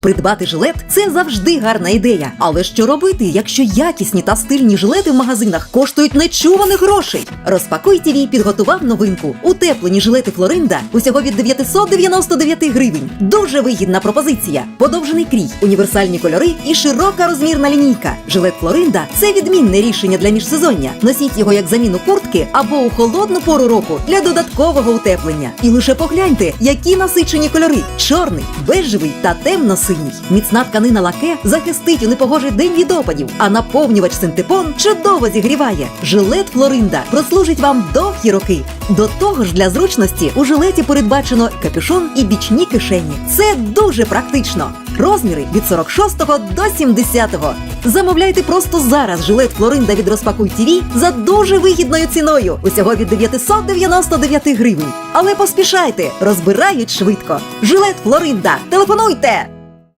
Придбати жилет це завжди гарна ідея. Але що робити, якщо якісні та стильні жилети в магазинах коштують нечуваних грошей? Розпакуй ТВ підготував новинку. Утеплені жилети Флоринда усього від 999 гривень. Дуже вигідна пропозиція. Подовжений крій, універсальні кольори і широка розмірна лінійка. Жилет Флоринда це відмінне рішення для міжсезоння. Носіть його як заміну куртки або у холодну пору року для додаткового утеплення. І лише погляньте, які насичені кольори: чорний, бежевий та темно-синій. Міцна тканина лаке захистить у непогожий день від опадів, а наповнювач синтепон чудово зігріває. Жилет Флоринда прослужить вам довгі роки. До того ж, для зручності у жилеті передбачено капюшон і бічні кишені. Це дуже практично. Розміри від 46 до 70. Замовляйте просто зараз жилет Флоринда від Розпакуй ТВ за дуже вигідною ціною. Усього від 999 гривень. Але поспішайте, розбирають швидко. Жилет Флоринда. Телефонуйте!